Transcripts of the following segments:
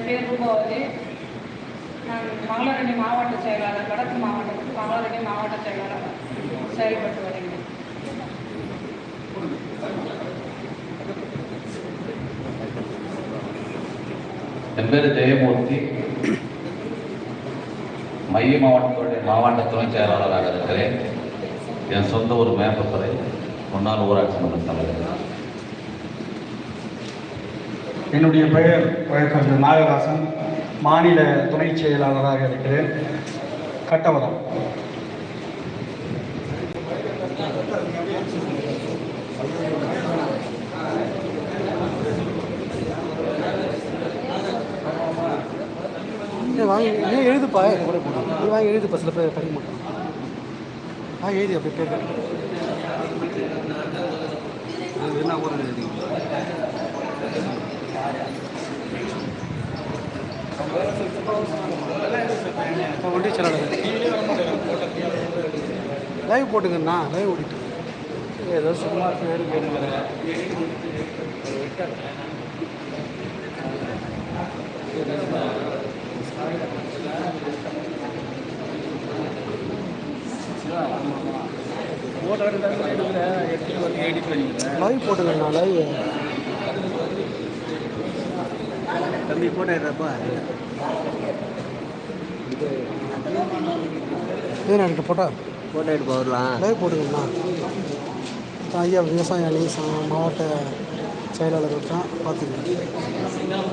என் பேர் ரூபாவதி நான் மங்களரணி மாவட்ட செயலாளர் வடக்கு மாவட்டத்துக்கு மங்களரணி மாவட்ட செயலாளர் செயல்பட்டு வருகிறேன் என் பேர் ஜெயமூர்த்தி. மைய மாவட்டத்துடைய மாவட்ட துணை செயலாளராக இருக்கிறேன். என் சொந்த ஒரு மேப்பப்பறை முன்னாள் ஊராட்சி மன்ற தலைவர். என்னுடைய பெயர் வழக்கறிஞர் நாகராசன். மாநில துணைச் செயலாளராக இருக்கிறேன். கட்டவரம். வாங்கி ஏன் எழுதுப்பா. நீ வாங்கி எழுதுப்பா. சில பேர் படிக்க மாட்டான் ஆ எழுதி அப்படி பேர் என்ன எழுதி வண்டி செல்லாட லைவ் போட்டுங்கண்ணா லைவ் ஓடிட்டு. ஏதோ சும்மா பேர் லைவ் போட்டுங்கண்ணா லைவ் தம்பி போட்டோ எடுறப்பா ஏன் போட்டா போட்டோ எடுப்பா வரலாம் லைவ் போட்டுங்கண்ணா ஐயா விவசாய அணி மாவட்ட செயலாளர் இருக்கான் பார்த்துக்கங்க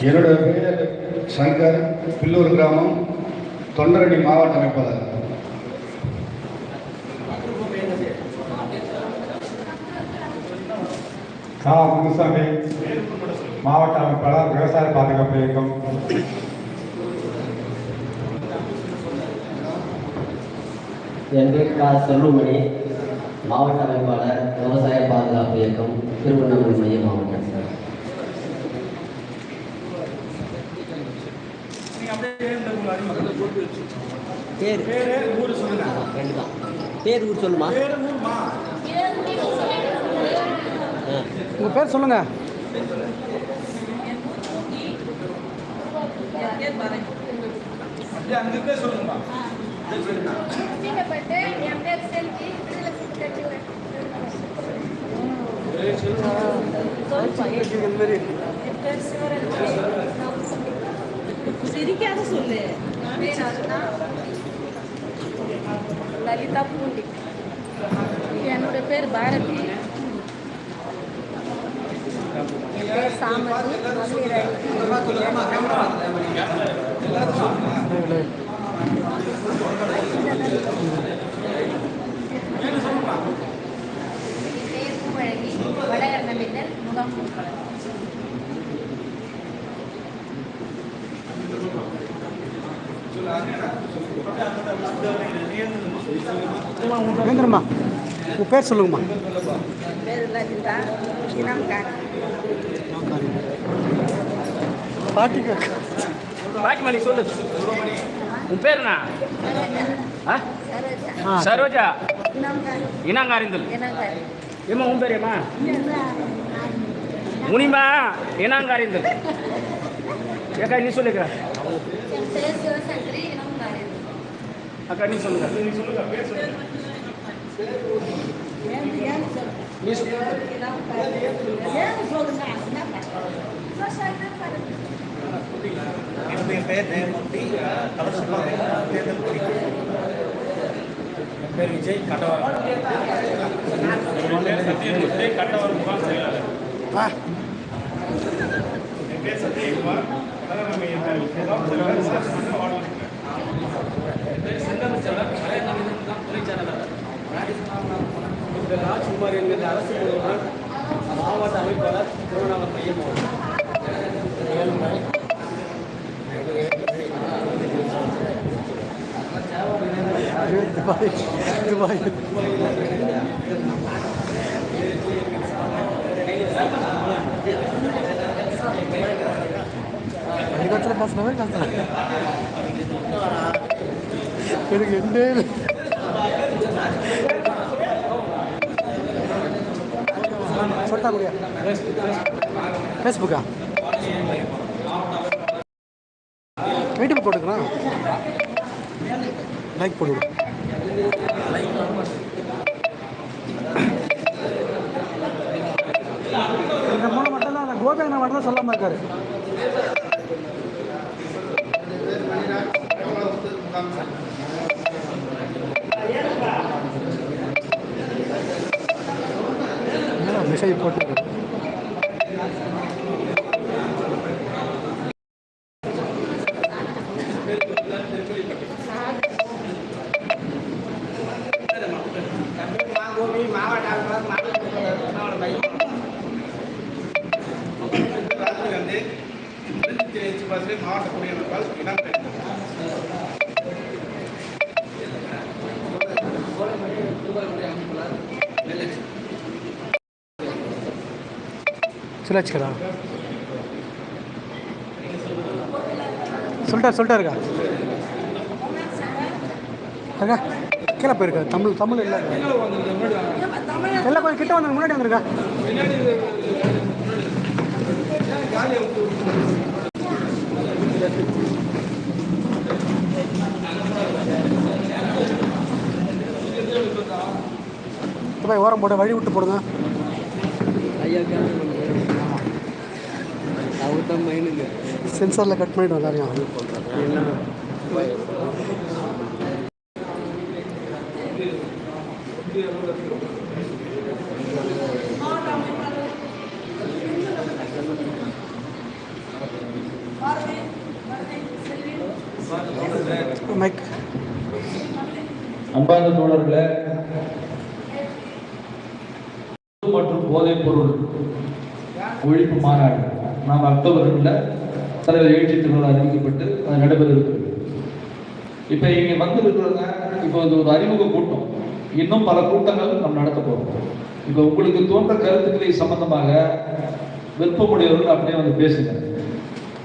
என்னோட பெயர் சங்கர் பில்லூர் கிராமம் தொண்டரணி மாவட்ட அமைப்பாளர் கா முனுசாமி மாவட்ட அமைப்பாளர் விவசாய பாதுகாப்பு இயக்கம் என் பேர் கா செல்வமணி. மாவட்ட அமைப்பாளர் விவசாய பாதுகாப்பு இயக்கம் திருவண்ணாமலை மைய மாவட்டம் சார். பேர்? ஊர் சொல்லுங்க. ரெண்டு தான் பேர் ஊர் சொல்லுமா? உங்கள் பேர் சொல்லுங்கள் என் பேர் செல்வி இதில் இந்த மாதிரி சிரிக்காத சொல்லு லலிதா பூண்டி என்னோட பேர் பாரதி என் பேர் சாமதி மகளிர் அணி. பேர் பூவழகி வேந்திரம்மா உங்கள் பேர் சொல்லுங்கம்மா. காணி பாட்டிக்கு பாக்கிமணி சொல்லு. உன் பேர் என்ன ஆ? சரோஜா. இனம் காணி ஏம்மா உன் பேர் ஏம்மா? முனிமா இனாங்காரிந்தல் ஏக்கா நீ சொல்லுங்க அக்கா நீ சொல்லுங்க நீ என்னுடைய பேர் ஜெயமூர்த்தி தேர்தல் என் பேர் விஜய் கட்டவரம் சத்யமூர்த்தி கட்டவரம் முகாம் செயலாளர். ராஜ்குமார் என்கிற அரசு முதல்வர் மாவட்ட அமைப்பாளர் திருவண்ணாமலை மையம் அவர்கள் Dubai, Dubai. பாய் பள்ளிக்கூடத்தில் எனக்கு எந்த இல்லை. சொல்லிட்டா முடியா ஃபேஸ்புக்கா யூடியூப் போட்டுக்கலாம். லைக் போடுங்க இந்த மூணு மட்டும் தான் கோபி அண்ணா மட்டும் தான் சொல்லாமல் இருக்காரு. చేయకూడదు சொல்லாச்சுக்கடா சொல்லிட்டார் சொல்லிட்டாருக்கா அக்கா கீழே போயிருக்கா. தமிழ் தமிழ் இல்லை. எல்லாம் கொஞ்சம் கிட்ட வந்து முன்னாடி வந்திருக்கா? போய் ஓரம் போட்டு வழி விட்டு போடுங்க. சென்சாரில் கட் பண்ணிட்டு எல்லாரையும் மைக் அன்பார்ந்த தோழர்களே மற்றும் போதைப் பொருள் ஒழிப்பு மாநாடு. நாம் அக்டோபர் ரெண்டில் தலைவர் எழுச்சி திருவிழா அறிவிக்கப்பட்டு அது நடைபெற இருக்கிறது இப்போ இங்கே வந்திருக்கிறவங்க இப்போ இது ஒரு அறிமுக கூட்டம். இன்னும் பல கூட்டங்கள் நம்ம நடத்த போகிறோம் இப்போ உங்களுக்கு தோன்ற கருத்துக்களை சம்பந்தமாக விருப்பமுடையவர்கள் அப்படியே வந்து பேசுங்க.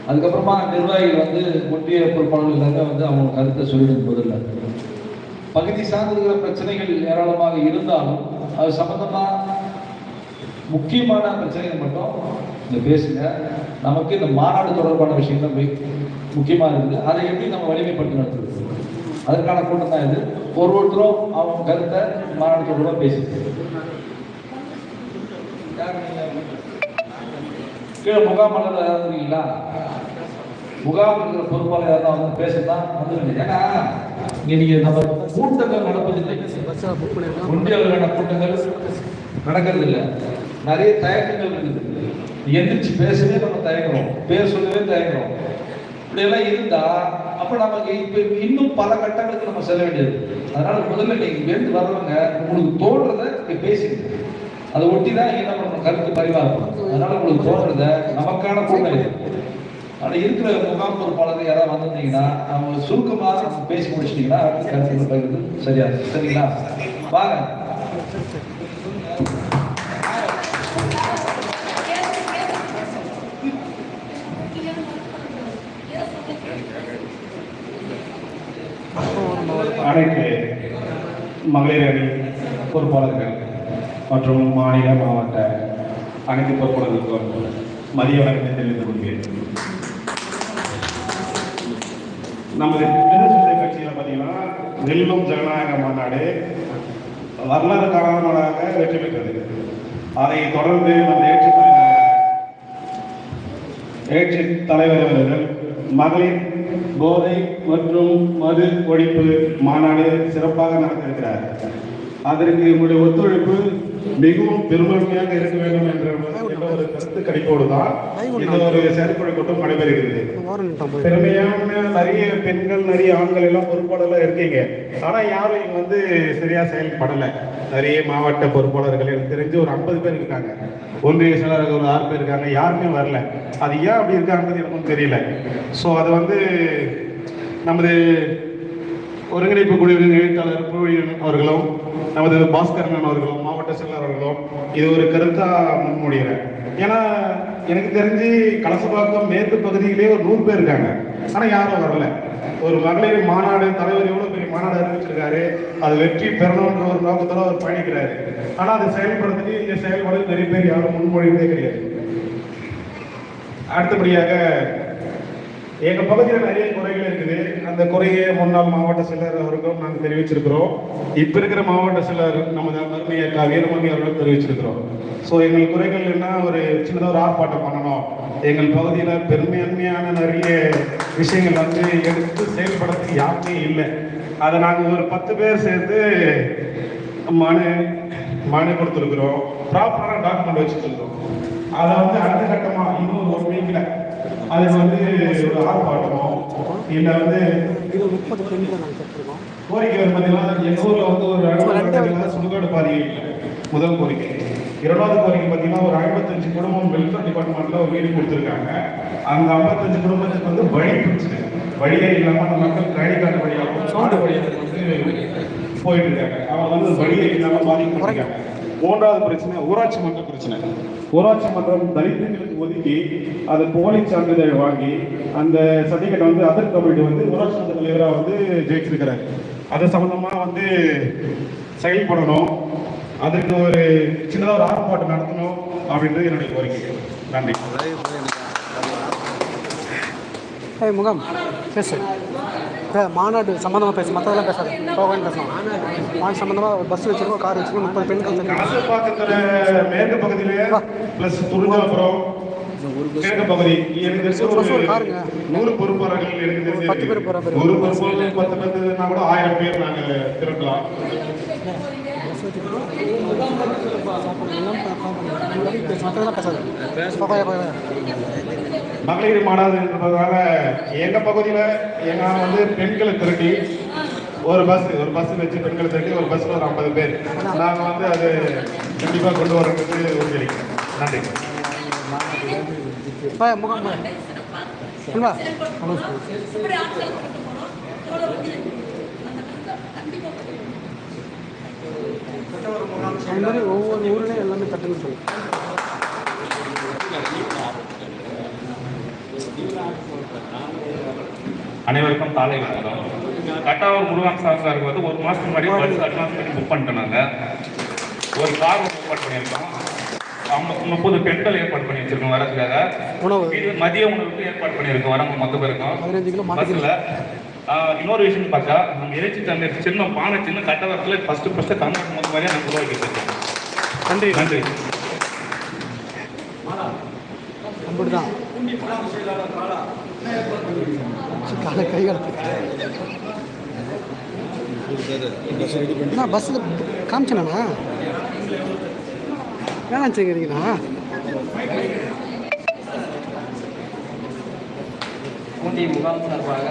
அதுக்கப்புறமா நிர்வாகிகள் வந்து ஒன்றிய பொறுப்பாளர்கள் வந்து அவங்க கருத்தை சொல்லிடும் முதல்ல. பகுதி சார்ந்திருக்கிற பிரச்சனைகள் ஏராளமாக இருந்தாலும் அது சம்பந்தமா முக்கியமான பிரச்சனைகள் மட்டும் இங்க பேசுங்க. நமக்கு இந்த மாநாடு தொடர்பான விஷயம் தான் மிக முக்கியமா இருக்குது. அதை எப்படி நம்ம வலிமைப்படுத்தி நடத்துறது? அதற்கான கூட்டம் தான் இது. ஒரு ஒருத்தரும் அவங்க கருத்தை மாநாடு தொடர்பாக பேசுங்க கீழே முகாமலர் யாராவது இருக்கீங்களா? முகாம் இருக்கிற பொறுப்பாளர் யாராவது வந்து பேசத்தான் வந்து ஏன்னா இங்க நம்ம கூட்டங்கள் நடப்பதில்லை. ஒன்றிய கூட்டங்கள் நடக்கிறது இல்லை நிறைய தயக்கங்கள் இருக்குது. எந்திரிச்சு பேசவே நம்ம தயங்குறோம். பேர் சொல்லவே தயங்குறோம். இப்படியெல்லாம் இருந்தா அப்ப நமக்கு இப்ப இன்னும் பல கட்டங்களுக்கு நம்ம செல்ல வேண்டியது அதனால முதல்ல நீங்க வேண்டு வர்றவங்க உங்களுக்கு தோன்றதை நீங்க பேசுங்க அதை ஒட்டி தான் இங்க நம்ம கருத்து பரிமாறணும் அதனால உங்களுக்கு தோன்றத நமக்கான கூட்டம் ஆனால் ஆனா இருக்கிற முகாம் பொறுப்பாளர் யாராவது வந்திருந்தீங்கன்னா அவங்க சுருக்கமா பேசி முடிச்சிட்டீங்கன்னா கருத்து பகிர்ந்து சரியா சரிங்களா? வாங்க. அனைத்து மகளிர் அணி பொறுப்பாளர்கள் மற்றும் மாநில மாவட்ட அனைத்து பொறுப்பாளர்களுக்கும் மதிய வணக்கத்தை தெரிவித்துக் கொள்கிறேன். நமது விடுதலை கட்சியில் பார்த்தீங்கன்னா வெல்லும் ஜனநாயக மாநாடு வரலாறு காரணமாக வெற்றி பெற்றது. அதை தொடர்ந்து நமது ஏற்றுக்கொள்ள எழுச்சி தலைவர் அவர்கள். மகளிர் போதை மற்றும் மது ஒழிப்பு மாநாடு சிறப்பாக நடத்திருக்கிறார் அதற்கு உங்களுடைய ஒத்துழைப்பு மிகவும் பெரும்பான்மையாக இருக்க வேண்டும் என்ற ஒரு கருத்து கணிப்போடு தான் இந்த ஒரு செயற்குழு கூட்டம் நடைபெறுகிறது. பெருமையான நிறைய பெண்கள் நிறைய ஆண்கள் எல்லாம் பொறுப்பாளர்லாம் இருக்கீங்க. ஆனா யாரும் இங்க வந்து சரியா செயல்படல. நிறைய மாவட்ட பொறுப்பாளர்கள் எனக்கு தெரிஞ்சு ஒரு ஐம்பது பேர் இருக்காங்க. ஒன்றிய செயலாளர்கள் ஒரு ஆறு பேர் இருக்காங்க. யாருமே வரல. அது ஏன் அப்படி இருக்காங்கிறது எனக்கும் தெரியல. ஸோ அது வந்து நமது ஒருங்கிணைப்பு குழுவின் எழுத்தாளர் புவியன் அவர்களும் நமது பாஸ்கரன் அவர்களும் மாவட்ட செயலர் அவர்களும் இது ஒரு கருத்தா முன்மொழிகிறேன் ஏன்னா எனக்கு தெரிஞ்சு கலசபாக்கம் மேற்கு பகுதியிலே ஒரு நூறு பேர் இருக்காங்க. ஆனா யாரும் வரல. ஒரு மகளிர் மாநாடு தலைவர் எவ்வளவு பெரிய மாநாடு அறிவிச்சிருக்காரு அது வெற்றி பெறணுன்ற ஒரு நோக்கத்தோட அவர் பயணிக்கிறாரு. ஆனா அதை செயல்படுறதுக்கு இந்த செயல்பாடு நிறைய பேர் யாரும் முன்மொழிவதே கிடையாது. அடுத்தபடியாக எங்கள் பகுதியில் நிறைய குறைகள் இருக்குது. அந்த குறையை முன்னாள் மாவட்ட செயலர் அவர்களும் நாங்கள் தெரிவிச்சிருக்கிறோம். இப்போ இருக்கிற மாவட்ட செயலர் நமது அருமை வீரமணி அவர்களும் தெரிவிச்சிருக்கிறோம். ஸோ எங்கள் குறைகள் என்ன ஒரு சின்னதாக ஒரு ஆர்ப்பாட்டம் பண்ணணும். எங்கள் பகுதியில் பெருமையன்மையான நிறைய விஷயங்கள் வந்து எடுத்து செயல்படுத்த யாருமே இல்லை. அதை நாங்கள் ஒரு பத்து பேர் சேர்ந்து மனு மனு கொடுத்துருக்குறோம். ப்ராப்பரான டாக்குமெண்ட் வச்சுருக்கோம் அதை வந்து அடுத்த கட்டமாக இன்னும் ஒரு வீக்கில் அதுக்கு வந்து ஒரு ஆர்ப்பாட்டமோ இல்லை வந்து கோரிக்கை வந்து பார்த்தீங்கன்னா எங்கள் ஊரில் வந்து ஒரு அலுவலகத்தில் சுடுகாடு பாதி முதல் கோரிக்கை. இரண்டாவது கோரிக்கை பார்த்தீங்கன்னா ஒரு ஐம்பத்தஞ்சு குடும்பம் வெல்ஃபேர் டிபார்ட்மெண்ட்டில் ஒரு வீடு கொடுத்துருக்காங்க. அந்த ஐம்பத்தஞ்சு குடும்பத்துக்கு வந்து வழி பிரச்சனை. வழியே இல்லாமல் அந்த மக்கள் கழனி காட்டு வழியாகவும் சோண்டு வழியாக வந்து போயிட்டு இருக்காங்க. அவங்க வந்து வழியே இல்லாமல் பாதிக்கப்பட்டிருக்காங்க. மூன்றாவது பிரச்சனை ஊராட்சி மன்ற பிரச்சனை. ஊராட்சி மன்றம் தலித்துகளுக்கு ஒதுக்கி அது போலி சான்றிதழ் வாங்கி அந்த சர்டிஃபிகேட் வந்து அதர் கமிட்டி வந்து ஊராட்சி மன்ற தலைவராக வந்து ஜெயிச்சிருக்கிறார். அது சம்மந்தமாக வந்து செயல்படணும். அதுக்கு ஒரு சின்னதாக ஒரு ஆர்ப்பாட்டம் நடத்தணும் அப்படின்றது என்னுடைய கோரிக்கை. நன்றி. முகம். பேசு மாநாடு சம்மந்தமாக பேசு மற்றதெல்லாம் பேசாது. போவேன்னு பேசலாம் மாநாடு சம்மந்தமாக பஸ் வச்சிருக்கோம் கார் வச்சிருக்கோம் முப்பது பெண்கள் மேற்கு பகுதியில பிளஸ் துருஞ்சாபுரம் கிழக்கு பகுதி. எனக்கு தெரிஞ்சு. நூறு பொறுப்பாளர்கள் எனக்கு தெரிஞ்சு பத்து பேர் பேர். நூறு பொறுப்பாளர்கள் பத்து பேர்னா கூட ஆயிரம் பேர் நாங்க திரட்டலாம். மற்றதெல்லாம் பேசாது. மகளிர் மாநாடு என்பதால எங்க பகுதியில எங்க வந்து பெண்களை திரட்டி ஒரு பஸ் ஒரு பஸ் வச்சு பெண்களை திரட்டி ஒரு பஸ்ல ஒரு ஐம்பது பேர். நாங்க வந்து அது கண்டிப்பா கொண்டு வரதுக்கு உறுதியளிக்கிறோம். நன்றி. ஒவ்வொரு ஊர்லேயும் எல்லாமே தட்டுன்னு சொல்லு அனைவருக்கும் காலை வணக்கம். கட்டாவூர் முருகன் சார் சாருக்கு வந்து ஒரு மாதத்துக்கு முன்னாடி பஸ் அட்வான்ஸ் பண்ணி புக் பண்ணிட்டோம் நாங்கள் ஒரு கார் ஏற்பாடு பண்ணியிருக்கோம் ஐம்ப- முப்பது பெண்கள் ஏற்பாடு பண்ணி வச்சிருக்கோம் வரதுக்காக. உணவு. இது மதிய உணவுக்கு ஏற்பாடு பண்ணியிருக்கோம் வரவங்க மொத்த பேருக்கும். பஸ்ஸில் இன்னொரு விஷயம் பார்த்தா நம்ம இறைச்சி தண்ணீர் சின்ன பானை சின்ன கட்டவரத்தில் ஃபஸ்ட்டு ஃபஸ்ட்டு தமிழ்நாடு முதல் மாதிரியே நாங்கள் உருவாக்கிட்டு நன்றி. நன்றி. அப்படிதான். காலை கைகளை நான் பஸ்ஸில் காமிச்சேண்ணா வேணாம் சரிங்கண்ணா பூண்டி முகாம் சார்பாக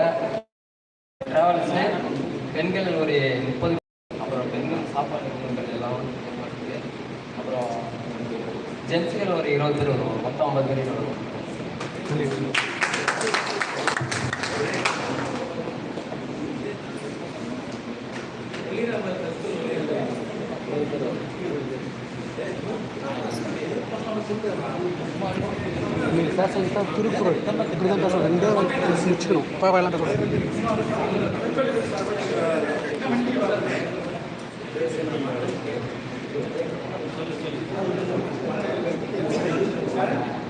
ட்ராவல்ஸு பெண்கள் ஒரு முப்பது அப்புறம் பெண்கள் சாப்பாடு பெண்கள் எல்லாம் அப்புறம் ஜென்ஸுகள் ஒரு இருபது பேர் வருவோம் மொத்தம் ஐம்பது பேர் வருவோம் நீங்கள் பேசுறது தான் திருக்குறள் இப்படி தான் பேசணும் ரெண்டே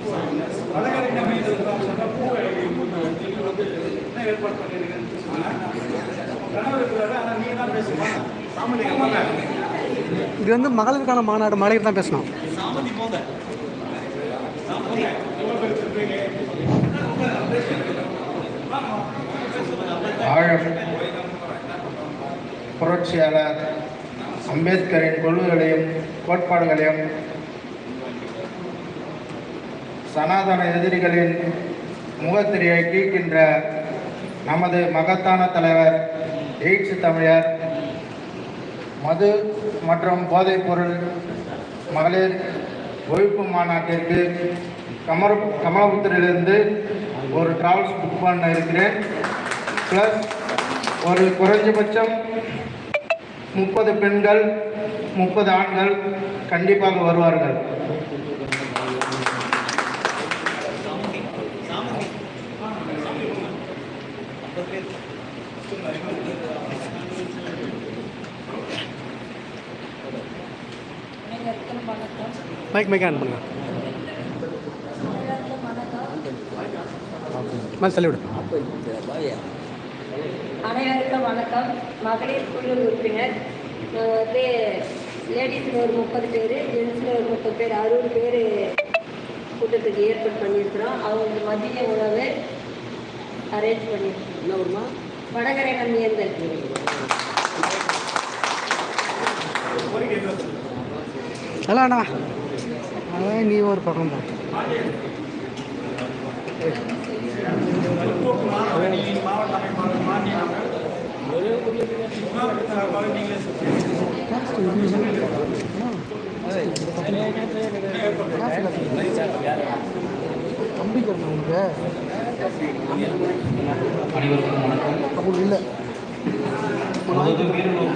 வந்து இது வந்து மகளிருக்கான மாநாடு மகளிர் தான் பேசணும். ஆழம் புரட்சியாளர் அம்பேத்கரின் கொள்கைகளையும் கோட்பாடுகளையும் சனாதன எதிரிகளின் முகத்திரையை கீழ்க்கின்ற நமது மகத்தான தலைவர் எய்ட்ஸ் தமிழர் மது மற்றும் போதைப்பொருள் மகளிர் ஒழிப்பு மாநாட்டிற்கு கமர கமலபுத்திரிலிருந்து ஒரு டிராவல்ஸ் புக் பண்ண இருக்கிறேன். ப்ளஸ் ஒரு குறைஞ்சபட்சம் முப்பது பெண்கள் முப்பது ஆண்கள் கண்டிப்பாக வருவார்கள் அனைவருக்கும் வணக்கம் மைக் மைக் ஆன் பண்ணுங்க மேம் சொல்லிவிடு அனைவருக்கும் வணக்கம். மகளிர் குழு உறுப்பினர். நாங்கள் வந்து லேடிஸில் ஒரு முப்பது பேர் ஜென்ஸில் ஒரு முப்பது பேர் அறுபது பேர் கூட்டத்துக்கு ஏற்பாடு பண்ணியிருக்கிறோம். அவங்களுக்கு மதிய உணவு அரேஞ்ச் பண்ணியிருக்கோம். வடகரை நம்பியந்தல் நல்லா அண்ணா அவன் நீ ஒரு பக்கம் தான் நம்பிக்கை உங்களுக்கு அனைவருக்கும் வணக்கம். அப்படி இல்லை.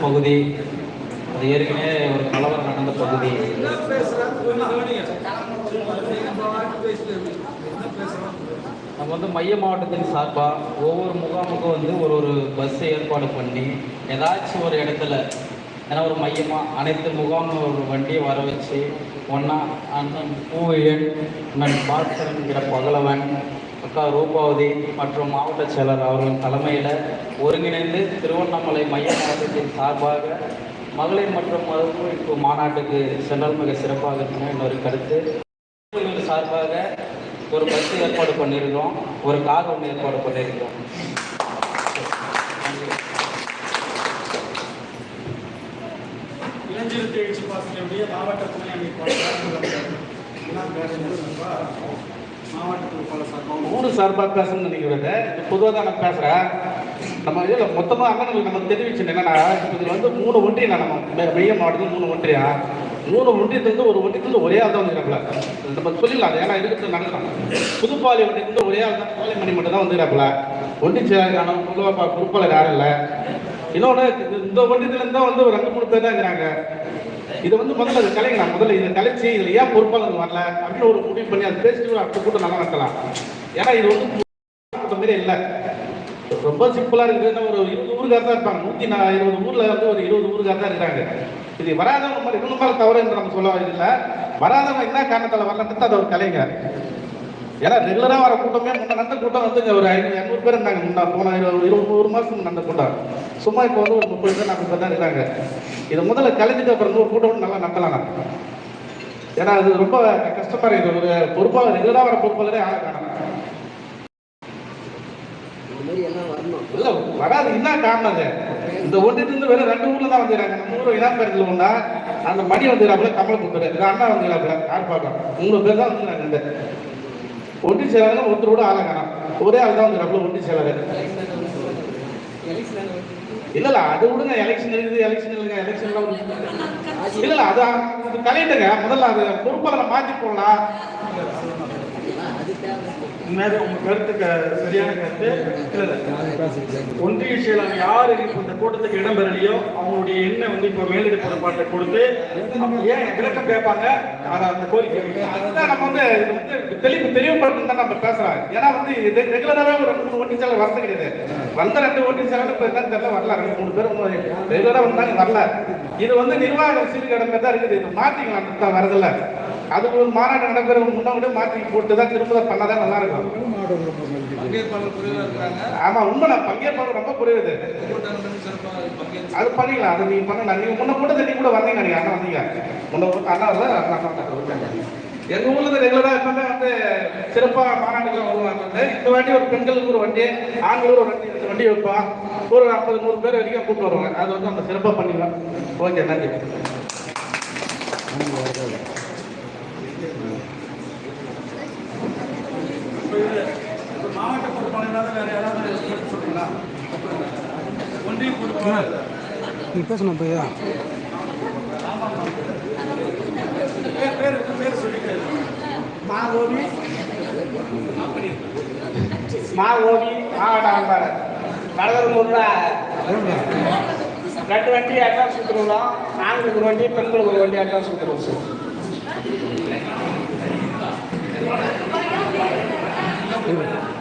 பகுதி அது ஏற்கனவே ஒரு கலவரம் நடந்த பகுதி. நம்ம வந்து மைய மாவட்டத்தின் சார்பாக ஒவ்வொரு முகாமுக்கும் வந்து ஒரு ஒரு பஸ் ஏற்பாடு பண்ணி ஏதாச்சும் ஒரு இடத்துல ஏன்னா ஒரு மையமாக அனைத்து முகாமும் ஒரு வண்டியை வர வச்சு ஒன்றா அண்ணன் பூவியன் அண்ணன் பாஸ்கரன்கிற பகலவன் அக்கா ரூபாவதி மற்றும் மாவட்ட செயலர் அவர்களின் தலைமையில் ஒருங்கிணைந்து திருவண்ணாமலை மைய மாவட்டத்தின் சார்பாக மகளிர் மற்றும் மருத்துவ மாநாட்டுக்கு சென்றால் மிக சிறப்பாக இருக்குன்னு இன்னொரு கருத்து. சார்பாக ஒரு பஸ் ஏற்பாடு பண்ணியிருக்கோம் ஒரு கார் ஒன்று ஏற்பாடு பண்ணியிருக்கோம் மாவட்ட துணை அமைப்பாளர் முன்னாள் ஊர் சார்பாக பேசணும்னு நினைக்கிறத பொதுவாக தான் நான் பேசுகிறேன் நம்ம இதில் மொத்தமாக அண்ணன் நம்ம தெரிவிச்சு என்னன்னா இதில் வந்து மூணு ஒன்றியம் நம்ம மைய மாவட்டத்தில் மூணு ஒன்றியா? மூணு ஒன்றியத்துலேருந்து ஒரு ஒன்றியத்துலேருந்து ஒரே ஆள் தான் வந்துருக்காப்புல நம்ம சொல்லிடலாம். அது ஏன்னா இருக்கிறது நடக்கலாம் புதுப்பாளி ஒன்றியத்துலேருந்து ஒரே ஆள் தான் சோலைமணி மட்டும் தான் வந்துருக்காப்புல ஒன்றிய செயலாளர் பொதுவாக பொறுப்பாளர் யாரும் இல்லை. இன்னொன்று இந்த ஒன்றியத்துலேருந்து தான் வந்து ஒரு ரெண்டு மூணு பேர் தான் இருக்கிறாங்க. இதை வந்து முதல்ல அது நான் முதல்ல இதை கலைச்சி இதில் ஏன் பொறுப்பாளர் வரல அப்படின்னு ஒரு முடிவு பண்ணி அதை பேசிட்டு ஒரு அடுத்த கூட்டம் நல்லா நடத்தலாம். ஏன்னா இது வந்து கூட்டம் மாரி இல்லை. ரொம்ப சிம்பிளாக இருக்குது ஒரு இருபது ஊருக்கார் தான் இருப்பாங்க. நூற்றி நான் இருபது ஊரில் வந்து ஒரு இருபது ஊருக்கார் தான் இருக்காங்க. இது வராதவங்க மாதிரி இவங்க மேலே தவறு என்று நம்ம சொல்ல இல்லை. வராதவங்க என்ன காரணத்தால் வரலன்றது அது ஒரு கலைங்க. ஏன்னா ரெகுலராக வர கூட்டமே முன்ன நடந்த கூட்டம் வந்து ஒரு ஐநூறு இரநூறு பேர் இருந்தாங்க. முன்ன போன இருபது இருபது ஒரு மாதத்துக்கு நடந்த கூட்டம். சும்மா இப்போ வந்து ஒரு முப்பது பேர் நாற்பது பேர் தான் இருக்காங்க. இதை முதல்ல கலைஞ்சிட்டு அப்புறம் இன்னொரு கூட்டம் நல்லா நடத்தலாம் நான். ஏன்னா அது ரொம்ப கஷ்டமா இருக்குது ஒரு பொறுப்பாளர் ரெகுலராக வர பொறுப்பாளரே ஆளை காணும். இல்ல வராது. என்ன காரணம் அது? இந்த ஒன்றியத்துல வெறும் ரெண்டு ஊர்ல தான் வந்துடுறாங்க. நம்ம ஊர் இனாம்பேரத்தில் ஒன்றா அந்த மணி வந்துடுறாப்புல கமலப்புத்தர் இந்த அண்ணா வந்துடுறாப்புல யார் பார்க்கலாம் மூணு பேர் தான் வந்துடுறாங்க இந்த ஒன்றிய செயலாளர் ஒருத்தர் கூட ஆளை ஒரே ஆள் தான் வந்துடுறாப்புல ஒன்றிய செயலாளர் இல்ல இல்ல அது விடுங்க எலெக்ஷன் இருக்குது எலெக்ஷன் இல்லைங்க எலெக்ஷன் இல்ல. இல்ல அது கலையிட்டுங்க. முதல்ல அது பொறுப்பாளரை மாற்றி போடலாம் உண்மையாக உங்க கருத்துக்கு சரியான கருத்து ஒன்றிய செயலாளர் யார் இந்த கூட்டத்துக்கு இடம் பெறலையோ அவங்களுடைய எண்ணெய் வந்து இப்போ மேலிட பொறுப்பாட்டை கொடுத்து ஏன் விளக்கம் கேட்பாங்க? அதை அந்த கோரிக்கை அதுதான் நம்ம வந்து இது வந்து தெளிவு தெளிவுபடுத்தணும் தான் நம்ம பேசுறோம். ஏன்னா வந்து இது ரெகுலராகவே ஒரு மூணு ஓட்டி சேனல் வரது கிடையாது. வந்த ரெண்டு ஓட்டி சேனல் இப்போ என்னன்னு தெரியல வரல. ரெண்டு மூணு பேர் ரெகுலராக வந்தாங்க வரல. இது வந்து நிர்வாக சீர்கேடு தான் இருக்குது. இது மாற்றிக்கலாம் தான் வரதில்லை. அதுக்கு ஒரு மாநாடு நடக்கிறவங்க முன்னாடி மாற்றி போட்டு தான் திரும்ப பண்ணாதான் நல்லா இருக்கும். ஆமா உண்மை நான் பங்கேற்பாளர் ரொம்ப புரியுது. அது பண்ணிக்கலாம். அது நீங்க பண்ணலாம் நீங்க முன்ன கூட தண்ணி கூட வந்தீங்க நீங்க அண்ணா வந்தீங்க. முன்ன கூட அண்ணா வரல அண்ணா எங்கள் எங்க ஊர்ல இருந்து ரெகுலரா எப்பவுமே வந்து சிறப்பா மாநாடுகள் வருவாங்க இந்த வாட்டி ஒரு பெண்களுக்கு ஒரு வண்டி ஆண்களுக்கு ஒரு வண்டி வண்டி வைப்போம் ஒரு ஐம்பது நூறு பேர் வரைக்கும் கூப்பிட்டு வருவாங்க. அது வந்து நம்ம சிறப்பா பண்ணிக்கலாம். ஓகே நன்றி இப்போ இது இப்போ மாவட்ட பொறுப்பாளர் வேற யாராவது கருத்து சொல்றீங்களா ஒன்றிய பொறுப்பாளர் நீ பேசணும் போய் பேர் பேர் பேர் சொல்லிட்டு மாவோவி மாவோவி மாவட்ட அமைப்பாளர் கடலூர் ரெண்டு வண்டி அட்வான்ஸ் கொடுத்துருவோம் ஆண்களுக்கு ஒரு வண்டி பெண்களுக்கு ஒரு வண்டி அட்வான்ஸ் கொடுத்துருவோம் சார் থাকবে